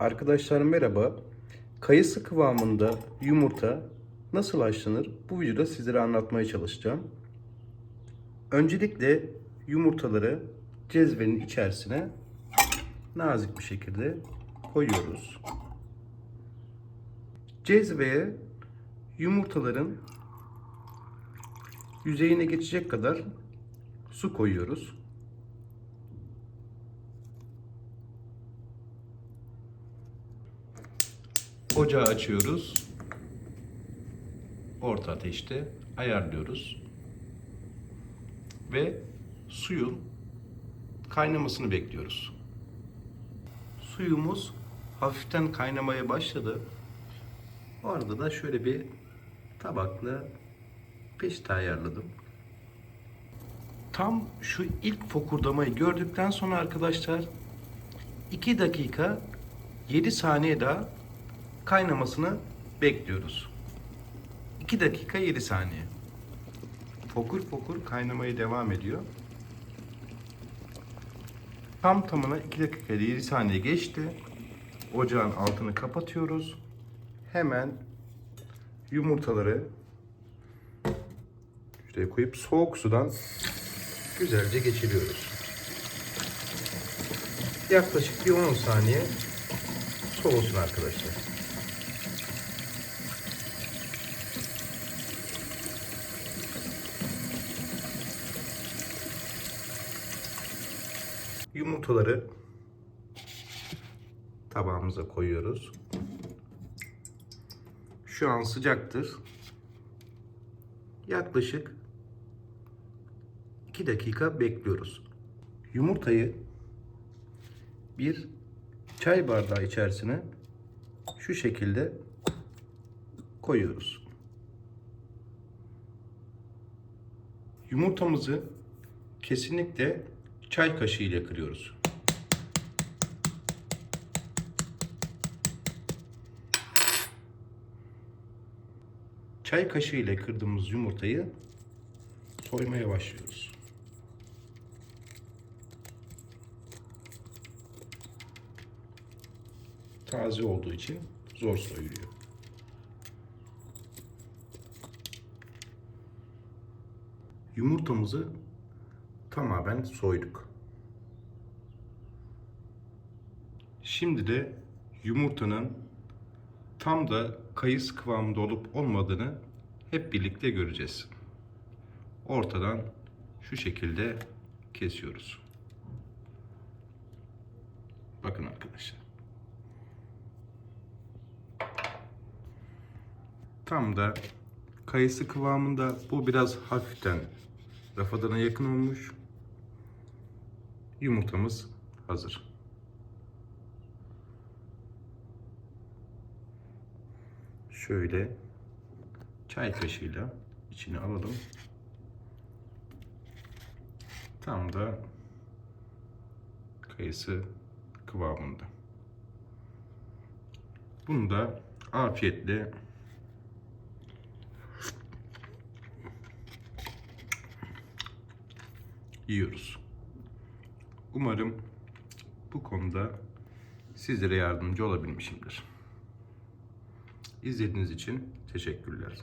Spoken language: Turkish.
Arkadaşlar merhaba. Kayısı kıvamında yumurta nasıl haşlanır? Bu videoda sizlere anlatmaya çalışacağım. Öncelikle yumurtaları cezvenin içerisine nazik bir şekilde koyuyoruz. Cezveye yumurtaların yüzeyine geçecek kadar su koyuyoruz. Ocağı açıyoruz. Orta ateşte ayarlıyoruz. Ve suyun kaynamasını bekliyoruz. Suyumuz hafiften kaynamaya başladı. O arada da şöyle bir tabakla peçete ayarladım. Tam şu ilk fokurdamayı gördükten sonra arkadaşlar 2 dakika 7 saniye daha kaynamasını bekliyoruz. 2 dakika 7 saniye. Fokur fokur kaynamaya devam ediyor. Tam tamına 2 dakika 7 saniye geçti. Ocağın altını kapatıyoruz. Hemen yumurtaları şuraya koyup soğuk sudan güzelce geçiriyoruz. Yaklaşık bir 10 saniye soğusun arkadaşlar. Yumurtaları tabağımıza koyuyoruz. Şu an sıcaktır. Yaklaşık 2 dakika bekliyoruz. Yumurtayı bir çay bardağı içerisine şu şekilde koyuyoruz. Yumurtamızı kesinlikle çay kaşığı ile kırıyoruz. Çay kaşığı ile kırdığımız yumurtayı soymaya başlıyoruz. Taze olduğu için zor soyuluyor. Yumurtamızı tamamen soyduk. Şimdi de yumurtanın tam da kayısı kıvamında olup olmadığını hep birlikte göreceğiz. Ortadan şu şekilde kesiyoruz. Bakın arkadaşlar. Tam da kayısı kıvamında bu biraz hafiften rafadana yakın olmuş. Yumurtamız hazır. Şöyle çay kaşığıyla içine alalım. Tam da kayısı kıvamında. Bunu da afiyetle yiyoruz. Umarım bu konuda sizlere yardımcı olabilmişimdir. İzlediğiniz için teşekkürler.